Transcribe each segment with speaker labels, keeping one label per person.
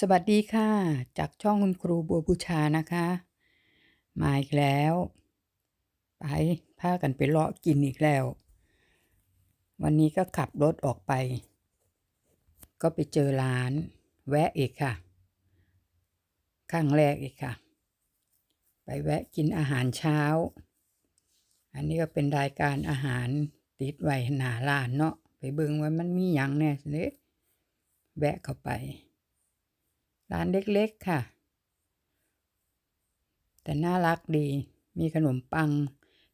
Speaker 1: สวัสดีค่ะ จากช่องคุณครูบัวบูชานะคะ มาอีกแล้ว ไปพากันไปเลาะกินอีกแล้ว วันนี้ก็ขับรถออกไป ก็ไปเจอร้าน แวะอีกค่ะข้างแรกอีกค่ะ ไปแวะกินอาหารเช้า อันนี้ก็เป็นรายการอาหารติดไว้หนาร้านเนาะไปเบิ่งว่ามันมีหยังแน่สิเนี่ยแวะเข้าไป ร้านเล็กๆค่ะ แต่น่ารักดี มีขนมปัง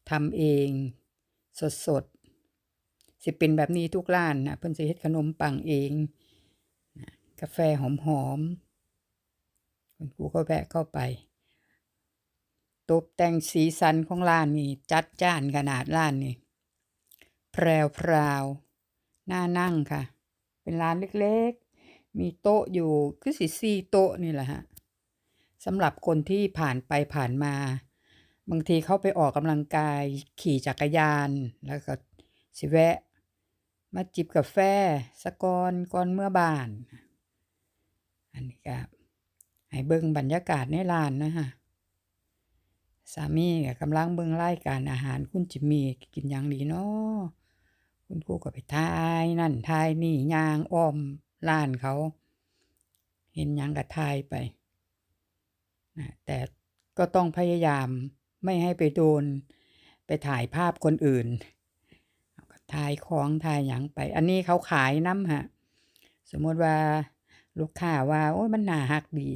Speaker 1: ทำเอง สดๆสิเป็นแบบนี้ทุกร้านนะเพิ่นสิเฮ็ดขนมปังเอง กาแฟหอมๆคุณครูก็แวะเข้าไป ตกแต่งสีสันของร้านนี่จัดจ้านขนาดร้านนี่แพรวพราวน่านั่งค่ะ เป็นร้านเล็กๆ มีโต๊ะอยู่คือสิสี่โต๊ะนี่แหละฮะสำหรับคนที่ผ่านไปผ่านมา บางทีเขาไปออกกำลังกายขี่จักรยาน แล้วก็สิแวะ มาจิบกาแฟสะกอนก่อนเมื่อบ้าน อันนี้ก็ให้เบิ่งบรรยากาศในร้านนะฮะสามีก็กำลังเบิ่งรายการอาหารคุณจิมมี่กินอย่างดีเนาะคุณครูก็ไปทายนั่นทายนี่ยางอ้อม ร้านเขา เห็นยังก็ทายไปนะแต่ก็ต้องพยายามไม่ให้ไปโดน ไปถ่ายภาพคนอื่นถ่ายของถ่ายหยังไป อันนี้เขาขายน้ำฮะสมมติว่าลูกค้าว่า โอ้ยมันหนาฮักดี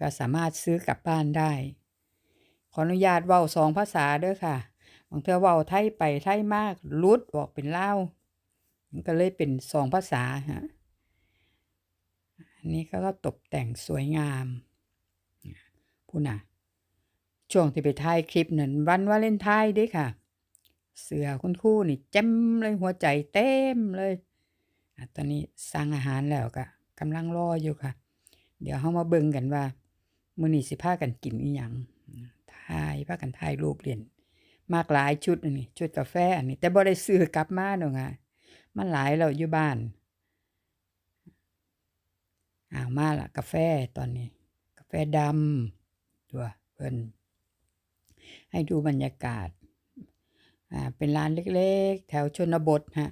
Speaker 1: ก็สามารถซื้อกลับบ้านได้ ขออนุญาตเว้าสองภาษาเด้อค่ะบางเทื่อเว้าไทยไปไทยมากลุดออกเป็นลามันก็เลยเป็นสองภาษาฮะ นี้เขาก็ตกแต่งสวยงามพูดนะช่วงที่ไปถ่ายคลิปนั้นวันวาเลนไทน์ด้ค่ะ เสือคุณคู่นี่แจ่มเลยหัวใจเต็มเลยอตอนนี้สั่งอาหารแล้วก็กำลังรออยู่ค่ะ เดี๋ยวเฮามาเบิ่งกันว่ามือนีสิพากันกินอีหยังถ่ายพากันถ่ายรูปเล่นมากหลายชุดอันนี้ชุดกาแฟอันนี้ แต่บ่ได้ซื้อกลับมาดอกอะมันหลายแล้วอยู่บ้าน อ้าวมาละกาแฟตอนนี้ กาแฟดำตัวเพิ่นให้ดูบรรยากาศอ่าเป็นร้านเล็กๆ แถวชนบทฮะ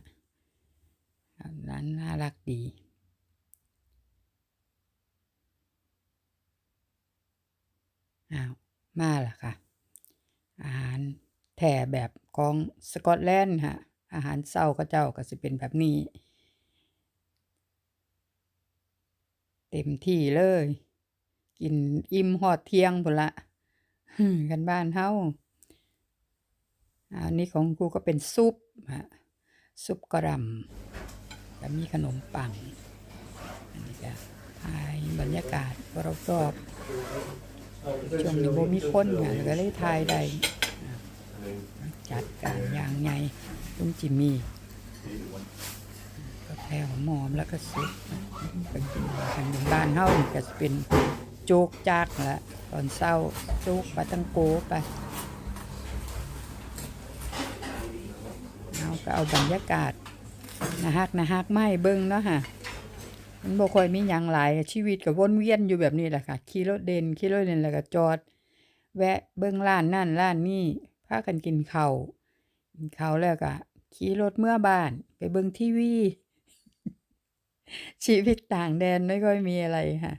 Speaker 1: ร้านน่ารักดีอ้าวมาละค่ะ อาหารแถ่แบบของสกอตแลนด์ฮะอาหารเช้าก็เจ้าก็สิเป็นแบบนี้ เต็มที่เลย กินอิ่มฮอดเที่ยงพุ่นละกันบ้านเฮาอันนี้ของกูก็เป็นซุปฮะซุปกระหลำแล้วมีขนมปัง อันนี้ก็ถ่ายบรรยากาศรอบๆช่วงนี้โบมีคนค่ะก็เลยถ่ายได้จัดการอย่างไงคุณจิมมี่ กาแฟหอมแล้วก็ซุปเป็นกินทางบ้านเฮานี่ก็จะเป็นโจกจากละตอนเช้าโจกปลาตังโกไปเอาก็เอาบรรยากาศนะฮักนะฮักไม่เบิ่งเนาะค่ะมันบ่ค่อยมีหยังหลายชีวิตก็วนเวียนอยู่แบบนี้แหละค่ะขี่รถเด่นขี่รถเด่นแล้วก็จอด แวะเบิ่งร้านนั่นร้านนี่พากันกินข้าวกินข้าวแล้วก็ขี่รถเมื่อบ้านไปเบิ่งทีวี ชีวิตต่างแดนไม่ค่อยมีอะไรค่ะ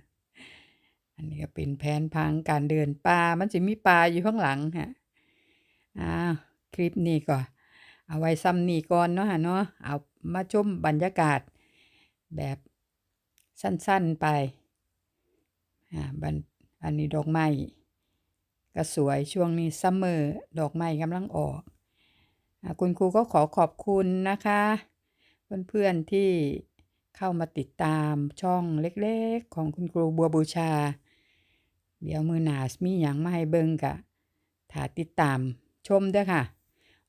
Speaker 1: อันนี้ก็เป็นแผนพังการเดินป่ามันสิมีป่าอยู่ข้างหลังค่ะอ้าวคลิปนี้ก็เอาไว้ซ้ำนี่ก่อนเนาะฮะเนาะเอามาชมบรรยากาศแบบสั้นๆไปอ่าบันอันนี้ดอกไม้ก็สวยช่วงนี้ซัมเมอร์ดอกไม้กำลังออกอ่าคุณครูก็ขอขอบคุณนะคะ เพื่อนๆที่ เข้ามาติดตามช่องเล็กๆ ของคุณครูบัวบูชา เดี๋ยวมือหนาสมีอย่างมาให้เบิ่งกะถ้าติดตามชมด้วยค่ะ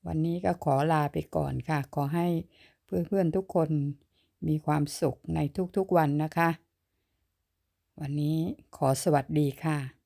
Speaker 1: วันนี้ก็ขอลาไปก่อนค่ะ ขอให้เพื่อนๆทุกคนมีความสุขในทุกๆวันนะคะ วันนี้ขอสวัสดีค่ะ